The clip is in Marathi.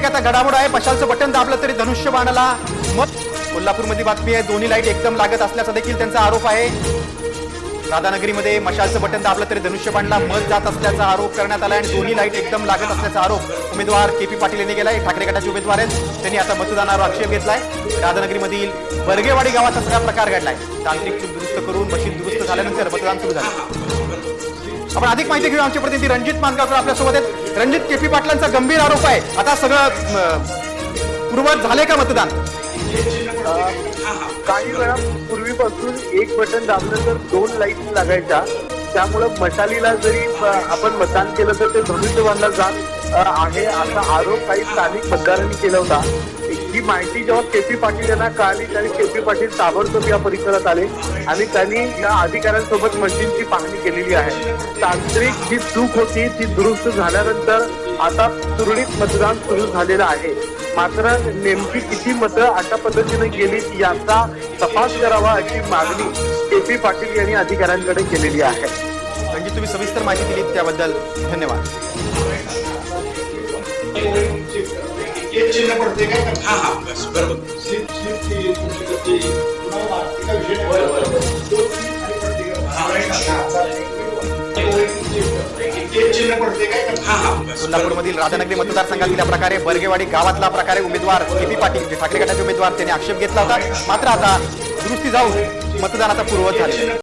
एक आता घडामोड आहे. मशालचं बटन दाबलं तरी धनुष्य बाणाला. मत कोल्हापूरमध्ये बातमी आहे दोन्ही लाइट एकदम लागत असल्याचा देखील त्यांचा आरोप आहे. राधानगरीमध्ये मशालचं बटन दाबलं तरी धनुष्य बाणला मत जात असल्याचा आरोप करण्यात आला आणि दोन्ही लाइट एकदम लागत असल्याचा आरोप उमेदवार के पी पाटील यांनी केलाय. ठाकरे गटाचे उमेदवार आहेत. त्यांनी आता मतदानावर आक्षेप घेतलाय. राधानगरीमधील बर्गेवाडी गावात सगळा प्रकार घडलाय. तांत्रिक चूक दुरुस्त करून मशीन दुरुस्त झाल्यानंतर मतदान सुरू झालं. आपण अधिक माहिती घेऊ आमचे प्रतिनिधी रणजित मानगावकर आपल्यासोबत आहेत. रणजित के पी पाटलांचा गंभीर आरोप आहे. आता सगळं पूर्वत झाले का मतदान? काही वेळा पूर्वीपासून एक बटन दाबलं तर दोन लाइट लागायच्या. त्यामुळं मशालीला जरी आपण मतदान केलं तर ते धनुष्यबाणला जात आहे असा आरोप काही स्थानिक मतदारांनी केला होता. ही माहिती जेव्हा के पी पाटील यांना कळाली त्याने के पी पाटील ताबडतोब या परिसरात आले आणि त्यांनी या अधिकाऱ्यांसोबत मशीनची पाहणी केलेली आहे. तांत्रिक जी चूक होती ती दुरुस्त झाल्यानंतर आता सुरळीत मतदान सुरू झालेलं आहे. मात्र नेमकी किती मतं अशा पद्धतीने गेली याचा तपास करावा अशी मागणी के पी पाटील यांनी अधिकाऱ्यांकडे केलेली आहे. म्हणजे तुम्ही सविस्तर माहिती दिली त्याबद्दल धन्यवाद. एक चिन्ह पडते काय? हा हा बस बरोबर. स्लिप स्लिप ती तुमची कशी पुन्हा आर्थिक विषय नाही. बरं, बरं, बरं. दोन स्लिप आणि प्रत्येक- हा, right. हा, चालतंय. एक चिन्ह पडते काय? हा हा बस कोल्हापूरमधील राधानगरी मतदारसंघातील या प्रकारे बर्गेवाडी गावातला प्रकारे उमेदवार के पी पाटील जे ठाकरे गटाचे उमेदवार त्यांनी आक्षेप घेतला होता. मात्र आता दुरुस्ती जाऊन मतदान आता पूर्ववत झाले